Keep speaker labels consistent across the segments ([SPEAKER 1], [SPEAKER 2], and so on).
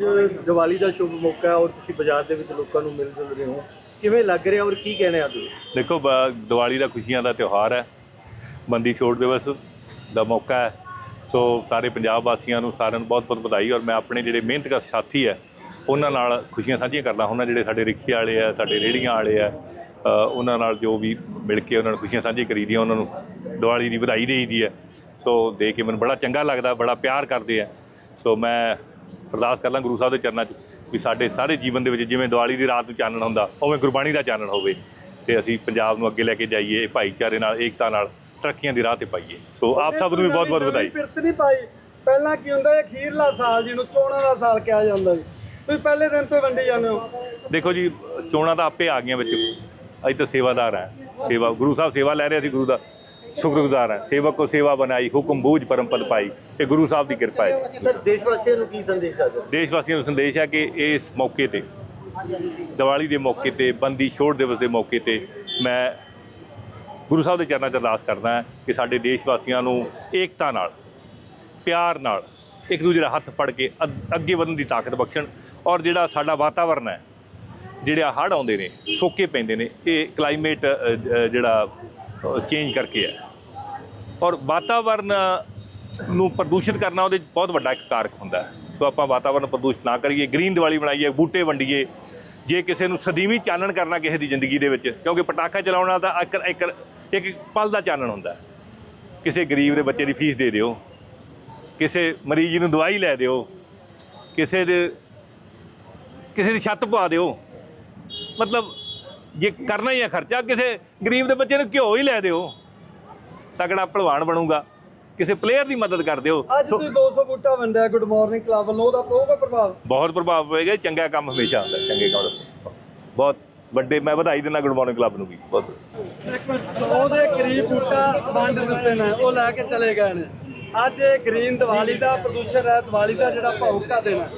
[SPEAKER 1] ਦੀਵਾਲੀ ਦਾ ਸ਼ੁਭ ਮੌਕਾ ਹੈ ਔਰ ਤੁਸੀਂ ਬਾਜ਼ਾਰ ਦੇ ਵਿੱਚ ਲੋਕਾਂ ਨੂੰ ਮਿਲ ਜੁਲ ਰਹੇ ਹੋ। ਕਿਵੇਂ ਲੱਗ ਰਿਹਾ ਔਰ ਕੀ ਕਹਿਣਾ ਤੁਸੀਂ
[SPEAKER 2] ਦੇਖੋ ਬ- ਦੀਵਾਲੀ ਦਾ ਖੁਸ਼ੀਆਂ ਦਾ ਤਿਉਹਾਰ ਹੈ। ਬੰਦੀ ਛੋੜ ਦਿਵਸ ਦਾ ਮੌਕਾ ਹੈ। ਸੋ ਸਾਰੇ ਪੰਜਾਬ ਵਾਸੀਆਂ ਨੂੰ ਸਾਰਿਆਂ ਨੂੰ ਬਹੁਤ-ਬਹੁਤ ਵਧਾਈ ਔਰ ਮੈਂ ਆਪਣੇ ਜਿਹੜੇ ਮਿਹਨਤਕਸ਼ ਸਾਥੀ ਹੈ ਉਹਨਾਂ ਨਾਲ ਖੁਸ਼ੀਆਂ ਸਾਂਝੀਆਂ ਕਰਦਾ ਹੁੰਦਾ ਜਿਹੜੇ ਸਾਡੇ ਰਿਕਸ਼ੇ ਵਾਲੇ ਆ ਸਾਡੇ ਰੇਹੜੀਆਂ ਵਾਲੇ ਆ ਅ, ਉਹਨਾਂ ਨਾਲ ਜੋ ਵੀ ਮਿਲ ਕੇ ਉਹਨਾਂ ਨੂੰ ਖੁਸ਼ੀਆਂ ਸਾਂਝੀਆਂ ਕਰੀਦੀਆਂ ਉਹਨਾਂ ਨੂੰ ਦੀਵਾਲੀ ਦੀ ਵਧਾਈ ਦੇਈਦੀ ਹੈ। ਸੋ ਦੇ ਕੇ ਮੈਨੂੰ ਬੜਾ ਚੰਗਾ ਲੱਗਦਾ ਬੜਾ ਪਿਆਰ ਕਰਦੇ ਆ ਸੋ ਮੈਂ ਅਰਦਾਸ ਕਰਦਾ ਗੁਰੂ ਸਾਹਿਬ ਦੇ ਚਰਨਾਂ 'ਚ ਵੀ ਸਾਡੇ ਸਾਰੇ ਜੀਵਨ ਦੇ ਵਿੱਚ ਜਿਵੇਂ ਦੀਵਾਲੀ ਦੀ ਰਾਤ ਨੂੰ ਚਾਨਣ ਹੁੰਦਾ ਉਵੇਂ ਗੁਰਬਾਣੀ ਦਾ ਚਾਨਣ ਹੋਵੇ ਤੇ ਅਸੀਂ ਪੰਜਾਬ ਨੂੰ ਅੱਗੇ ਲੈ ਕੇ ਜਾਈਏ ਭਾਈਚਾਰੇ ਨਾਲ ਏਕਤਾ ਨਾਲ ਤਰੱਕੀਆਂ ਦੀ ਰਾਹ ਤੇ ਪਾਈਏ। ਸੋ ਆਪ ਸਭ ਨੂੰ ਵੀ ਬਹੁਤ ਬਹੁਤ ਵਧਾਈ।
[SPEAKER 3] ਪਿਰਤ ਨਹੀਂ ਪਾਈ। ਪਹਿਲਾਂ ਕੀ ਹੁੰਦਾ ਇਹ ਅਖੀਰਲਾ ਸਾਲ ਜਿਹਨੂੰ ਚੋਣਾਂ ਦਾ ਸਾਲ ਕਿਹਾ ਜਾਂਦਾ ਜੀ ਤੁਸੀਂ ਪਹਿਲੇ ਦਿਨ ਤੋਂ ਵੰਡੀ ਜਾਂਦੇ ਹੋ।
[SPEAKER 2] ਦੇਖੋ ਜੀ ਚੋਣਾਂ ਤਾਂ ਆਪੇ ਆ ਗਈਆਂ ਵਿੱਚ। ਅਸੀਂ ਤਾਂ ਸੇਵਾਦਾਰ ਹਾਂ। ਸੇਵਾ ਗੁਰੂ ਸਾਹਿਬ ਸੇਵਾ ਲੈ ਰਹੇ ਅਸੀਂ ਗੁਰੂ ਦਾ। ਸ਼ੁਕਰਗੁਜ਼ਾਰ ਹਾਂ। ਸੇਵਕ ਕੋ ਸੇਵਾ ਬਣਾਈ ਹੁਕਮ ਬੂਝ ਪਰਮ ਪਦ ਪਾਈ ਇਹ ਗੁਰੂ ਸਾਹਿਬ ਦੀ ਕਿਰਪਾ ਹੈ।
[SPEAKER 1] ਸਰ ਦੇਸ਼ ਵਾਸੀਆਂ ਨੂੰ ਕੀ ਸੰਦੇਸ਼ ਆ ਜੀ
[SPEAKER 2] ਦੇਸ਼ ਵਾਸੀਆਂ ਨੂੰ ਸੰਦੇਸ਼ ਹੈ ਕਿ ਇਸ ਮੌਕੇ ਤੇ ਦੀਵਾਲੀ ਦੇ ਮੌਕੇ ਤੇ ਬੰਦੀ ਛੋੜ ਦਿਵਸ ਦੇ ਮੌਕੇ ਤੇ ਮੈਂ ਗੁਰੂ ਸਾਹਿਬ ਦੇ ਚਰਨਾਂ 'ਚ ਅਰਦਾਸ ਕਰਦਾ ਹਾਂ ਕਿ ਸਾਡੇ ਦੇਸ਼ ਵਾਸੀਆਂ ਨੂੰ ਏਕਤਾ ਨਾਲ ਪਿਆਰ ਨਾਲ ਇੱਕ ਦੂਜੇ ਦਾ ਹੱਥ ਫੜ ਕੇ ਅੱਗ- ਵਧਣ ਦੀ ਤਾਕਤ ਬਖਸ਼ਣ ਔਰ ਜਿਹੜਾ ਸਾਡਾ ਵਾਤਾਵਰਨ ਹੈ ਜਿਹੜੇ ਆ ਹੜ੍ਹ ਆਉਂਦੇ ਨੇ ਸੋਕੇ ਪੈਂਦੇ ਨੇ ਇਹ ਕਲਾਈਮੇਟ ਜਿਹੜਾ ਚੇਂਜ ਕਰਕੇ ਹੈ। ਔਰ ਵਾਤਾਵਰਨ ਨੂੰ ਪ੍ਰਦੂਸ਼ਿਤ ਕਰਨਾ ਉਹਦੇ 'ਚ ਬਹੁਤ ਵੱਡਾ ਇੱਕ ਕਾਰਕ ਹੁੰਦਾ ਸੋ ਆਪਾਂ ਵਾਤਾਵਰਨ ਪ੍ਰਦੂਸ਼ਿਤ ਨਾ ਕਰੀਏ, ਗ੍ਰੀਨ ਦੀਵਾਲੀ ਬਣਾਈਏ ਬੂਟੇ ਵੰਡੀਏ, ਜੇ ਕਿਸੇ ਨੂੰ ਸਦੀਵੀ ਚਾਨਣ ਕਰਨਾ ਕਿਸੇ ਦੀ ਜ਼ਿੰਦਗੀ ਦੇ ਵਿੱਚ, ਕਿਉਂਕਿ ਪਟਾਕਾ ਚਲਾਉਣ ਨਾਲ ਤਾਂ ਇੱਕ ਇੱਕ ਇੱਕ ਪਲ ਦਾ ਚਾਨਣ ਹੁੰਦਾ ਕਿਸੇ ਗਰੀਬ ਦੇ ਬੱਚੇ ਦੀ ਫੀਸ ਦੇ ਦਿਓ, ਕਿਸੇ ਮਰੀਜ਼ ਨੂੰ ਦਵਾਈ ਲੈ ਦਿਓ, ਕਿਸੇ ਦੇ, ਕਿਸੇ ਦੀ ਛੱਤ ਪਵਾ ਦਿਓ। ਮਤਲਬ ਜੇ ਕਰਨਾ ਹੀ ਹੈ ਖਰਚਾ ਕਿਸੇ ਗਰੀਬ ਦੇ ਬੱਚੇ ਨੂੰ ਘਿਓ ਹੀ ਲੈ ਦਿਓ। ਤਕੜਾ ਭਲਵਾਨ ਬਣੂਗਾ। ਕਿਸੇ ਪਲੇਅਰ ਦੀ ਮਦਦ ਕਰ ਦਿਓ।
[SPEAKER 3] ਅੱਜ ਤੁਸੀਂ 200 ਬੂਟਾ ਵੰਡਿਆ ਗੁੱਡ ਮਾਰਨਿੰਗ ਕਲੱਬ ਵੱਲੋਂ। ਉਹਦਾ ਪਊਗਾ ਪ੍ਰਭਾਵ?
[SPEAKER 2] ਬਹੁਤ ਪ੍ਰਭਾਵ ਪਏਗਾ ਚੰਗਾ ਕੰਮ ਹਮੇਸ਼ਾ ਹੁੰਦਾ ਚੰਗੇ ਕੰਮ ਦਾ। ਬਹੁਤ ਵੱਡੇ ਮੈਂ ਵਧਾਈ ਦਿੰਦਾ ਗੁੱਡ ਮਾਰਨਿੰਗ ਕਲੱਬ ਨੂੰ ਵੀ ਬਹੁਤ।
[SPEAKER 3] ਇੱਕ 100 ਦੇ ਕਰੀਬ ਬੂਟਾ ਵੰਡ ਦਿੱਤੇ ਨੇ ਉਹ ਲੈ ਕੇ ਚਲੇ ਗਏ ਨੇ। ਅੱਜ ਇਹ ਗ੍ਰੀਨ ਦੀਵਾਲੀ ਦਾ ਪ੍ਰਦੂਸ਼ਣ ਰਹਿਤ ਦੀਵਾਲੀ ਦਾ ਜਿਹੜਾ ਭੌਕਾ ਦੇਣਾ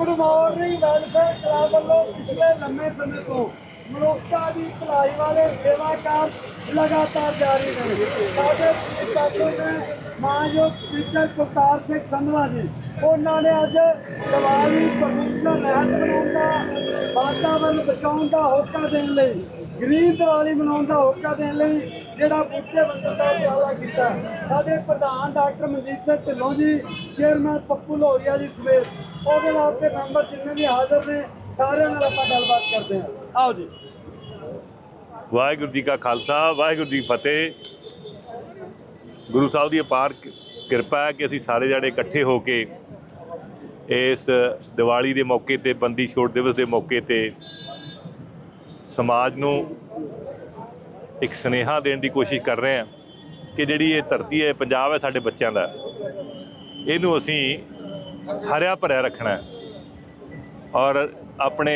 [SPEAKER 3] ਗੁੱਡ ਮਾਰਨਿੰਗ ਵੈਲਫੇਅਰ ਕਲੱਬ ਵੱਲੋਂ ਪਿਛਲੇ ਲੰਮੇ ਸਮੇਂ ਤੋਂ ਮਨੁੱਖਤਾ ਦੀ ਭਲਾਈ ਵਾਲੇ ਸੇਵਾ ਕੰਮ ਲਗਾਤਾਰ ਜਾਰੀ ਨੇ ਸਾਡੇ ਸਾਥੋਂ ਨੇ ਮਾਨਯੋਗ ਸਪੀਕਰ ਕੁਲਤਾਰ ਸਿੰਘ ਸੰਧਵਾ ਜੀ, ਉਹਨਾਂ ਨੇ ਅੱਜ ਦੀਵਾਲੀ ਪ੍ਰਦੂਸ਼ਣ ਰਹਿਤ ਬਣਾਉਣ ਦਾ, ਵਾਤਾਵਰਨ ਬਚਾਉਣ ਦਾ ਹੋਕਾ ਦੇਣ ਲਈ ਗ੍ਰੀਨ ਦੀਵਾਲੀ ਮਨਾਉਣ ਦਾ ਹੋਕਾ ਦੇਣ ਲਈ ਜਿਹੜਾ ਬੂਟੇ ਵੰਡਣ ਦਾ ਉਪਰਾਲਾ ਕੀਤਾ। ਸਾਡੇ ਪ੍ਰਧਾਨ ਡਾਕਟਰ ਮਨਜੀਤ ਸਿੰਘ ਢਿੱਲੋਂ ਜੀ ਚੇਅਰਮੈਨ ਪੱਪੂ ਲੋਰੀਆ ਜੀ ਸਮੇਤ ਉਹਦੇ ਨਾਲ ਤੇ ਮੈਂਬਰ ਜਿੰਨੇ ਵੀ ਹਾਜ਼ਰ ਨੇ ਸਾਰਿਆਂ ਨਾਲ ਆਪਾਂ ਗੱਲਬਾਤ ਕਰਦੇ ਹਾਂ। ਆਓ ਜੀ।
[SPEAKER 2] ਵਾਹਿਗੁਰੂ ਜੀ ਕਾ ਖਾਲਸਾ ਵਾਹਿਗੁਰੂ ਜੀ ਫਤਿਹ। ਗੁਰੂ ਸਾਹਿਬ ਦੀ ਅਪਾਰ ਕਿਰਪਾ ਹੈ ਕਿ ਅਸੀਂ ਸਾਰੇ ਜਣੇ ਇਕੱਠੇ ਹੋ ਕੇ ਇਸ ਦੀਵਾਲੀ ਦੇ ਮੌਕੇ ਤੇ ਬੰਦੀ ਛੋੜ ਦਿਵਸ ਦੇ ਮੌਕੇ ਤੇ ਸਮਾਜ ਨੂੰ ਇੱਕ ਸਨੇਹਾ ਦੇਣ ਦੀ ਕੋਸ਼ਿਸ਼ ਕਰ ਰਹੇ ਹਾਂ ਕਿ ਜਿਹੜੀ ਇਹ ਧਰਤੀ ਹੈ ਪੰਜਾਬ ਹੈ ਸਾਡੇ ਬੱਚਿਆਂ ਦਾ। ਇਹਨੂੰ ਅਸੀਂ ਹਰਿਆ ਭਰਿਆ ਰੱਖਣਾ ਹੈ। ਔਰ ਆਪਣੇ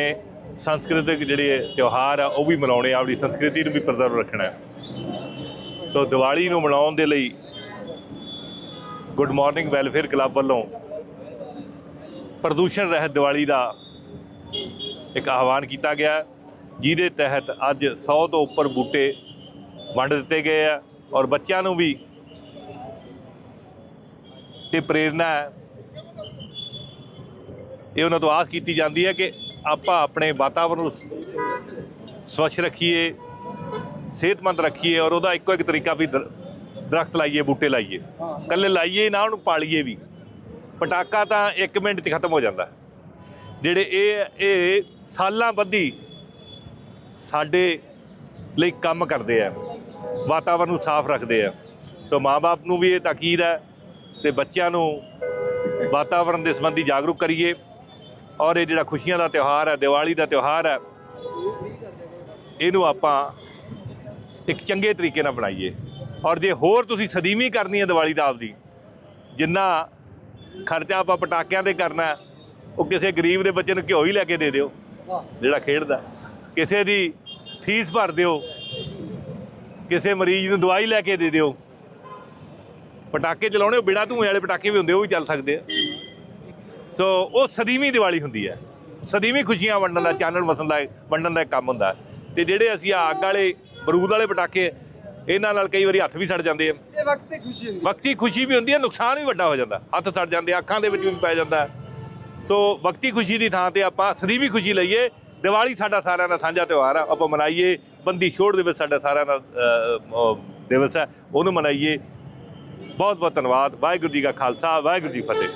[SPEAKER 2] ਸੰਸਕ੍ਰਿਤਿਕ ਜਿਹੜੇ ਤਿਉਹਾਰ ਆ, ਉਹ ਵੀ ਮਨਾਉਣੇ ਆ, ਆਪਣੀ ਸੰਸਕ੍ਰਿਤੀ ਨੂੰ ਵੀ ਪ੍ਰਜ਼ਰਵ ਰੱਖਣਾ ਹੈ। ਸੋ ਦੀਵਾਲੀ ਨੂੰ ਮਨਾਉਣ ਦੇ ਲਈ ਗੁੱਡ ਮਾਰਨਿੰਗ ਵੈਲਫੇਅਰ ਕਲੱਬ ਵੱਲੋਂ ਪ੍ਰਦੂਸ਼ਣ ਰਹਿਤ ਦੀਵਾਲੀ ਦਾ ਇੱਕ ਆਹਵਾਨ ਕੀਤਾ ਗਿਆ ਜਿਹਦੇ ਤਹਿਤ ਅੱਜ 100 ਤੋਂ ਉੱਪਰ ਬੂਟੇ ਵੰਡ ਦਿੱਤੇ ਗਏ ਆ। ਔਰ ਬੱਚਿਆਂ ਨੂੰ ਵੀ ਇਹ ਪ੍ਰੇਰਣਾ ਹੈ ਇਹ ਉਹਨਾਂ ਤੋਂ ਆਸ ਕੀਤੀ ਜਾਂਦੀ ਹੈ ਕਿ ਆਪਾਂ ਆਪਣੇ ਵਾਤਾਵਰਣ ਨੂੰ ਸਵੱਛ ਰੱਖੀਏ, ਸਿਹਤਮੰਦ ਰੱਖੀਏ ਔਰ ਉਹਦਾ ਇੱਕੋ ਇੱਕ ਤਰੀਕਾ ਵੀ ਦਰ- ਦਰਖਤ ਲਾਈਏ, ਬੂਟੇ ਲਾਈਏ। ਕੱਲੇ ਲਾਈਏ ਨਾ, ਉਹਨੂੰ ਪਾਲੀਏ ਵੀ। ਪਟਾਕਾ ਤਾਂ 1 ਮਿੰਟ 'ਚ ਖਤਮ ਹੋ ਜਾਂਦਾ। ਜਿਹੜੇ ਇਹ ਇਹ ਸਾਲਾਂ ਬੱਧੀ ਸਾਡੇ ਲਈ ਕੰਮ ਕਰਦੇ ਆ, ਵਾਤਾਵਰਨ ਨੂੰ ਸਾਫ਼ ਰੱਖਦੇ ਆ। ਸੋ ਮਾਪੇ ਨੂੰ ਵੀ ਇਹ ਤਾਕੀਦ ਹੈ ਤੇ ਬੱਚਿਆਂ ਨੂੰ ਵਾਤਾਵਰਨ ਦੇ ਸੰਬੰਧੀ ਜਾਗਰੂਕ ਕਰੀਏ। ਔਰ ਇਹ ਜਿਹੜਾ ਖੁਸ਼ੀਆਂ ਦਾ ਤਿਉਹਾਰ ਹੈ, ਦੀਵਾਲੀ ਦਾ ਤਿਉਹਾਰ ਹੈ, ਇਹਨੂੰ ਆਪਾਂ ਇੱਕ ਚੰਗੇ ਤਰੀਕੇ ਨਾਲ ਬਣਾਈਏ। ਔਰ ਜੇ ਹੋਰ ਤੁਸੀਂ ਸਦੀਵੀ ਕਰਨੀ ਹੈ ਦੀਵਾਲੀ ਦਾ ਆਪਦੀ, ਜਿੰਨਾ ਖਰਚਾ ਆਪਾਂ ਪਟਾਕਿਆਂ ਤੇ ਕਰਨਾ ਉਹ ਕਿਸੇ ਗਰੀਬ ਦੇ ਬੱਚੇ ਨੂੰ ਘਿਓ ਹੀ ਲੈ ਕੇ ਦੇ ਦਿਓ, ਜਿਹੜਾ ਖੇਡਦਾ। ਕਿਸੇ ਦੀ ਫੀਸ ਭਰ ਦਿਓ, ਕਿਸੇ ਮਰੀਜ਼ ਨੂੰ ਦਵਾਈ ਲੈ ਕੇ ਦੇ ਦਿਓ। ਪਟਾਕੇ ਚਲਾਉਣੇ ਬਿਨਾ ਧੂਏ ਵਾਲੇ ਪਟਾਕੇ ਵੀ ਹੁੰਦੇ, ਉਹ ਵੀ ਚੱਲ ਸਕਦੇ ਆ। ਸੋ ਉਹ ਸਦੀਵੀ ਦੀਵਾਲੀ ਹੁੰਦੀ ਹੈ। ਸਦੀਵੀ ਖੁਸ਼ੀਆਂ ਵੰਡਣ ਦਾ ਚਾਨਣ ਵਸਣ ਦਾ ਵੰਡਣ ਦਾ ਕੰਮ ਹੁੰਦਾ। ਤੇ ਜਿਹੜੇ ਅਸੀਂ ਆਹ ਅੱਗ ਵਾਲੇ ਬਰੂਦ ਵਾਲੇ ਪਟਾਕੇ ਇਹਨਾਂ ਨਾਲ ਕਈ ਵਾਰੀ ਹੱਥ ਵੀ ਸੜ ਜਾਂਦੇ ਆ।
[SPEAKER 3] ਇਹ ਵਕਤ ਤੇ ਖੁਸ਼ੀ ਹੁੰਦੀ
[SPEAKER 2] ਵਕਤੀ ਖੁਸ਼ੀ ਵੀ ਹੁੰਦੀ ਹੈ ਨੁਕਸਾਨ ਵੀ ਵੱਡਾ ਹੋ ਜਾਂਦਾ। ਹੱਥ ਸੜ ਜਾਂਦੇ ਅੱਖਾਂ ਦੇ ਵਿੱਚ ਵੀ ਪੈ ਜਾਂਦਾ। ਸੋ ਵਕਤੀ ਖੁਸ਼ੀ ਦੀ ਥਾਂ ਤੇ ਆਪਾਂ ਸਦੀਵੀ ਖੁਸ਼ੀ ਲਈਏ। ਦੀਵਾਲੀ ਸਾਡਾ ਸਾਰਿਆਂ ਦਾ ਸਾਂਝਾ ਤਿਉਹਾਰ ਆ। ਆਪਾਂ ਮਨਾਈਏ ਬੰਦੀ ਛੋੜ ਦਿਵਸ ਸਾਡਾ ਸਾਰਿਆਂ ਦਾ ਦਿਵਸ ਹੈ। ਉਹਨੂੰ ਮਨਾਈਏ। ਬਹੁਤ ਬਹੁਤ ਧੰਨਵਾਦ। ਵਾਹਿਗੁਰੂ ਜੀ ਕਾ ਖਾਲਸਾ ਵਾਹਿਗੁਰੂ ਜੀ ਫਤਿਹ।